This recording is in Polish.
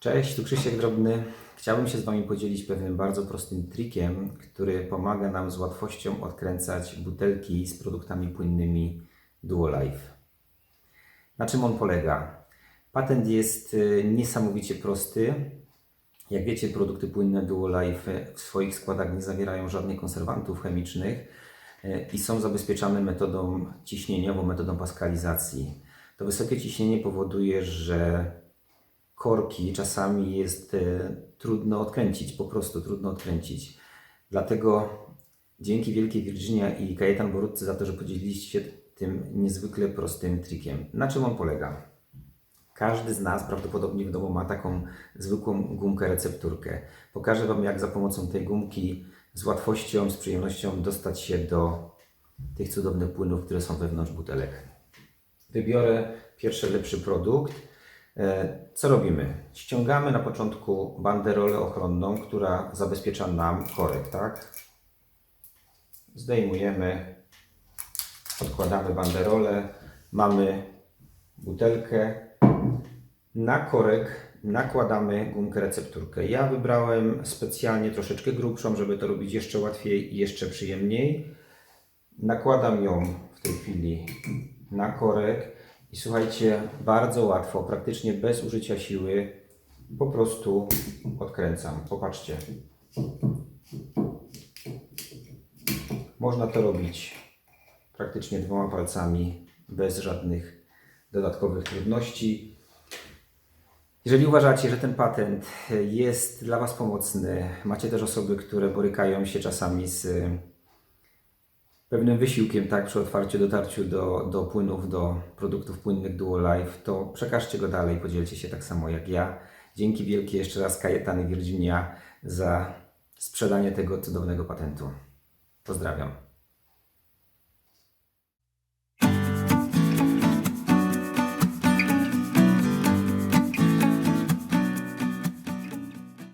Cześć, tu Krzysiek Drobny. Chciałbym się z Wami podzielić pewnym bardzo prostym trikiem, który pomaga nam z łatwością odkręcać butelki z produktami płynnymi Duolife. Na czym on polega? Patent jest y, niesamowicie prosty. Jak wiecie, produkty płynne Duolife w swoich składach nie zawierają żadnych konserwantów chemicznych y, i są zabezpieczane metodą ciśnieniową, metodą paskalizacji. To wysokie ciśnienie powoduje, że korki czasami jest e, trudno odkręcić, po prostu trudno odkręcić. Dlatego dzięki Wielkiej Virginia i Kajetan Borutcy za to, że podzieliliście się tym niezwykle prostym trikiem. Na czym on polega? Każdy z nas prawdopodobnie w domu ma taką zwykłą gumkę recepturkę. Pokażę Wam, jak za pomocą tej gumki z łatwością, z przyjemnością dostać się do tych cudownych płynów, które są wewnątrz butelek. Wybiorę pierwszy lepszy produkt. E, Co robimy? Ściągamy na początku banderolę ochronną, która zabezpiecza nam korek, tak? Zdejmujemy, odkładamy banderolę, mamy butelkę. Na korek nakładamy gumkę recepturkę. Ja wybrałem specjalnie troszeczkę grubszą, żeby to robić jeszcze łatwiej i jeszcze przyjemniej. Nakładam ją w tej chwili na korek i słuchajcie, bardzo łatwo, praktycznie bez użycia siły, po prostu odkręcam. Popatrzcie. Można to robić praktycznie dwoma palcami, bez żadnych dodatkowych trudności. Jeżeli uważacie, że ten patent jest dla Was pomocny, macie też osoby, które borykają się czasami z pewnym wysiłkiem, tak, przy otwarciu, dotarciu do, do płynów, do produktów płynnych Duolife, to przekażcie go dalej, podzielcie się tak samo jak ja. Dzięki wielkie jeszcze raz Kajetan i Virginia za sprzedanie tego cudownego patentu. Pozdrawiam.